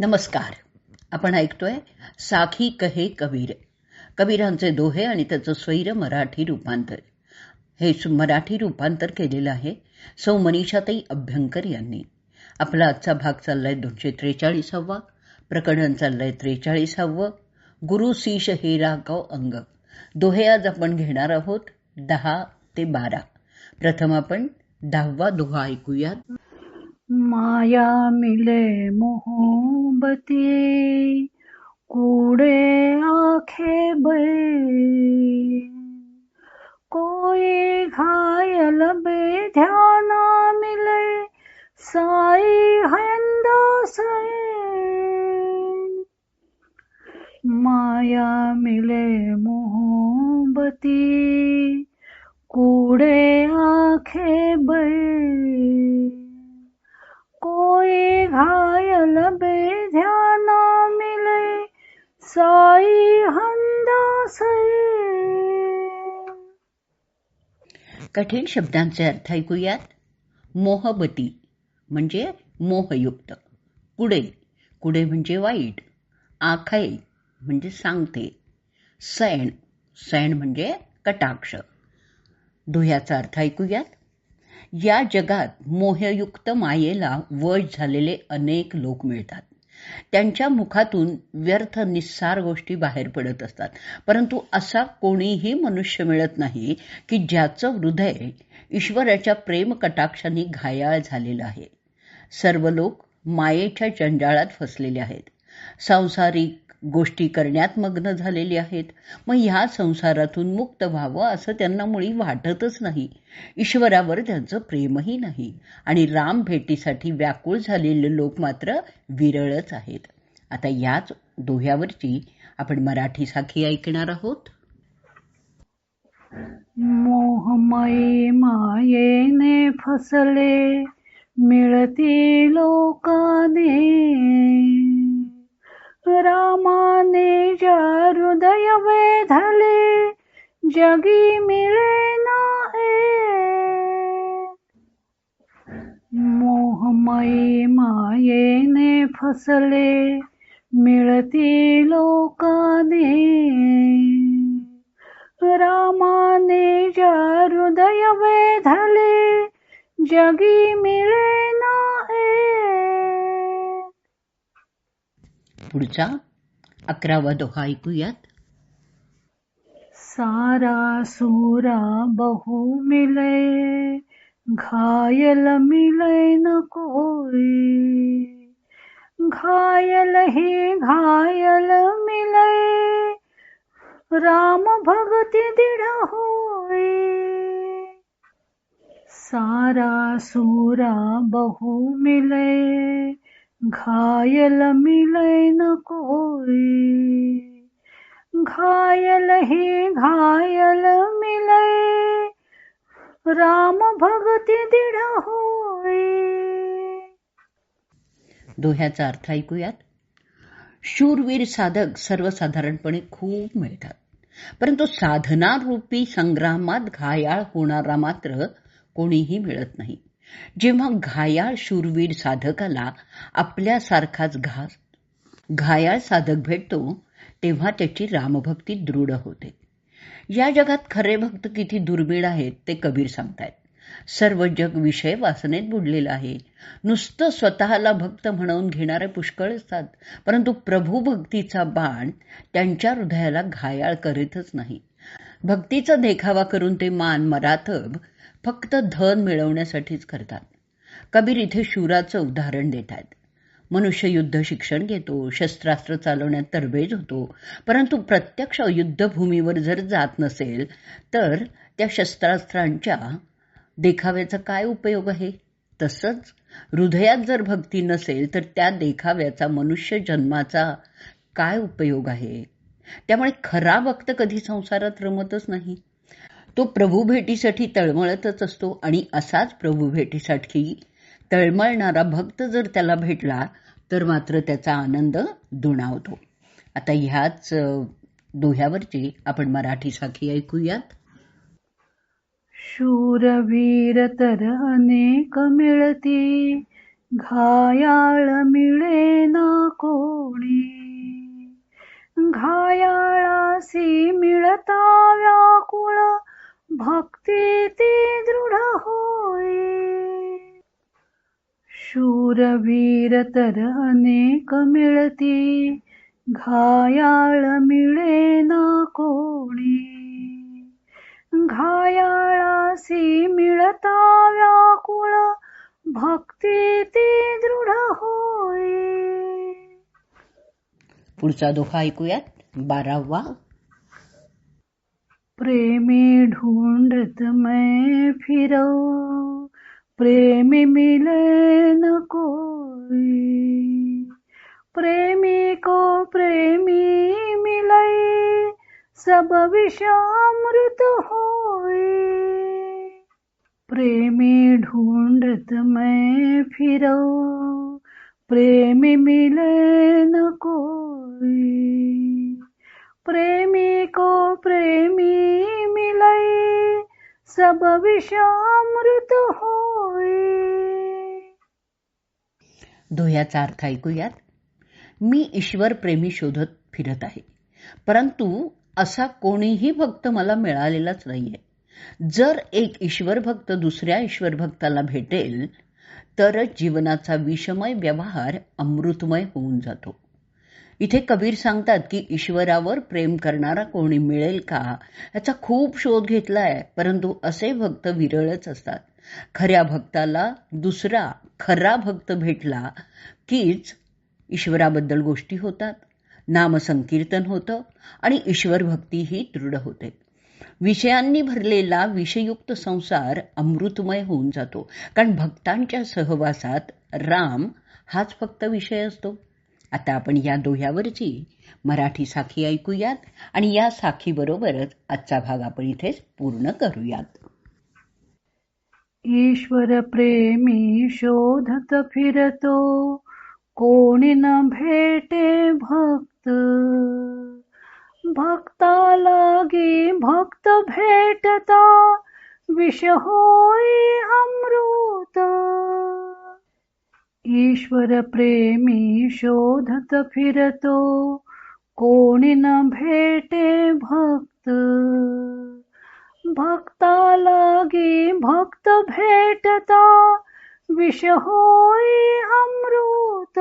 नमस्कार. आपण ऐकतोय साखी कहे कबीर. कबीरांचे दोहे आणि त्याचं स्वैर मराठी रूपांतर. हे मराठी रूपांतर केलेलं आहे सौ मनीषाताई अभ्यंकर यांनी. आपला आजचा भाग चाललाय दोनशे त्रेचाळीसावा. प्रकरण चाललंय त्रेचाळीसावं. गुरु सीश हे रागाव अंग. दोहे आज आपण घेणार आहोत दहा ते बारा. प्रथम आपण दहावा दोहा ऐकूयात. माया मिले मोहबती कूड़े आखे बे कोई घायल बे ध्याना मिले साई हंदो से माया मिले मोहबती कूड़े आखे बे घायल बेध्याना मिले साई हंदासे कठीण शब्दांचे अर्थ ऐकूयात. मोहबती म्हणजे मोहयुक्त. कुडे कुडे म्हणजे वाईट. आखय म्हणजे सांगते. सैण सैण म्हणजे कटाक्ष. दुह्याचा अर्थ ऐकूयात. या जगात मोहयुक्त मायेला वश झालेले अनेक लोक मिळतात. त्यांच्या मुखातून व्यर्थ निस्सार गोष्टी बाहेर पडत असतात. परंतु असा कोणीही मनुष्य मिळत नाही की ज्याचं हृदय ईश्वराच्या प्रेम कटाक्षाने घायाळ झालेलं आहे. सर्व लोक मायेच्या जंजाळात फसलेले आहेत. सांसारिक गोष्टी करण्यात मग्न झालेली आहेत. मग ह्या संसारातून मुक्त व्हावं असं त्यांना मुळी वाटतच नाही. ईश्वरावर त्यांचं प्रेमही नाही. आणि राम भेटीसाठी व्याकुळ झालेले लोक मात्र विरळच आहेत. आता याच दोह्यावरची आपण मराठी साखी ऐकणार आहोत. मोहमयी मायेने फसले मिळती लोकाने. रामाने ज्या हृदय वेधले जगी मिळे ना मोहमयी मायेने फसले मिळती लोकाने. रामाने ज्या हृदय वेधले जगी मिळे ना पुढचा अकरावा दोहा ऐकूयात. सारा सुरा बहु मिले घायल मिले न कोई. घायल हे घायल मिले राम भगति दृढ़ होई. सारा सुरा बहु मिले घायल मिले न कोई। घायल ही घायल मिले राम भगति दृढ होई। दोह्याचा अर्थ ऐकूयात? शूरवीर साधक सर्वसाधारणपणे खूप मिळतात. परंतु साधनारूपी संग्रामात घायाळ होणारा मात्र कोणीही मिळत नाही. जेव्हा घायाळ शूरवीर साधकाला आपल्यासारखाच घास घायाळ साधक भेटतो तेव्हा त्याची रामभक्ती दृढ होते. या जगात खरे भक्त किती दुर्मिळ आहेत ते कबीर सांगतायत. सर्व जग विषय वासनेत बुडलेलं आहे. नुसतं स्वतःला भक्त म्हणवून घेणारे पुष्कळ असतात परंतु प्रभू भक्तीचा बाण त्यांच्या हृदयाला घायाळ करीतच नाही. भक्तीचा देखावा करून ते मान मराथब फक्त धन मिळवण्यासाठीच करतात. कबीर इथे शूराचं उदाहरण देत आहेत मनुष्य युद्ध शिक्षण घेतो शस्त्रास्त्र चालवण्यात तरबेज होतो परंतु प्रत्यक्ष युद्धभूमीवर जर जात नसेल तर त्या शस्त्रास्त्रांच्या देखाव्याचा काय उपयोग आहे? तसंच हृदयात जर भक्ती नसेल तर त्या देखाव्याचा मनुष्य जन्माचा काय उपयोग आहे? त्यामुळे खरा भक्त कधी संसारात रमतच नाही. तो प्रभू भेटीसाठी तळमळतच असतो आणि असाच प्रभू भेटीसाठी तळमळणारा भक्त जर त्याला भेटला तर मात्र त्याचा आनंद दुणावतो. आता ह्याच दोह्यावरची आपण मराठी साखी ऐकूयात. शूरवीर तर अनेक मिळती घायाळ मिळे ना कोणी. घायाळासी मिळता व्याकुळ भक्ती ती दृढ होई. शूरवीर तर अनेक मिळती घायाळ मिळे ना कोणी. घायाळासी मिळता व्याकुळ भक्ती ती पुढचा दोहा ऐकूयात. बारावा. प्रेमी ढूंढत मैं फिरऊ प्रेमी मिले न कोई. प्रेमी को प्रेमी मिलई सब विषामृत होई प्रेमी ढूंढत मैं फिरऊ प्रेमी मिले न कोई प्रेमी को प्रेमी मिलई सब विषामृत होई दोह्याचा अर्थ ऐकूयात. मी ईश्वर प्रेमी शोधत फिरत आहे परंतु असा कोणीही भक्त मला मिळालेलाच नाहीये. जर एक ईश्वर भक्त दुसऱ्या ईश्वर भक्ताला भेटेल तरच जीवनाचा विषमय व्यवहार अमृतमय होऊन जातो. इथे कबीर सांगतात की ईश्वरावर प्रेम करणारा कोणी मिळेल का? याचा खूप शोध घेतलाय परंतु असे भक्त विरळच असतात. खऱ्या भक्ताला दुसरा खरा भक्त भेटला कीच ईश्वराबद्दल गोष्टी होतात. नामसंकीर्तन होतं आणि ईश्वर भक्तीही दृढ होते. विषयांनी भरलेला विषयुक्त संसार अमृतमय होऊन जातो. कारण भक्तांच्या सहवासात राम हाच फक्त विषय असतो. आता आपण या दोह्यावरची मराठी साखी ऐकूयात आणि या साखीबरोबरच आजचा भाग आपण इथेच पूर्ण करूयात. ईश्वर प्रेमी शोधत फिरतो कोणी न भेटे भक्त. भक्ताला लागी भक्त भेटता विष होई अमृत ईश्वर प्रेमी शोधत फिरतो कोणी न भेटे भक्त भक्ता लागी भक्त भेटता विष होई अमृत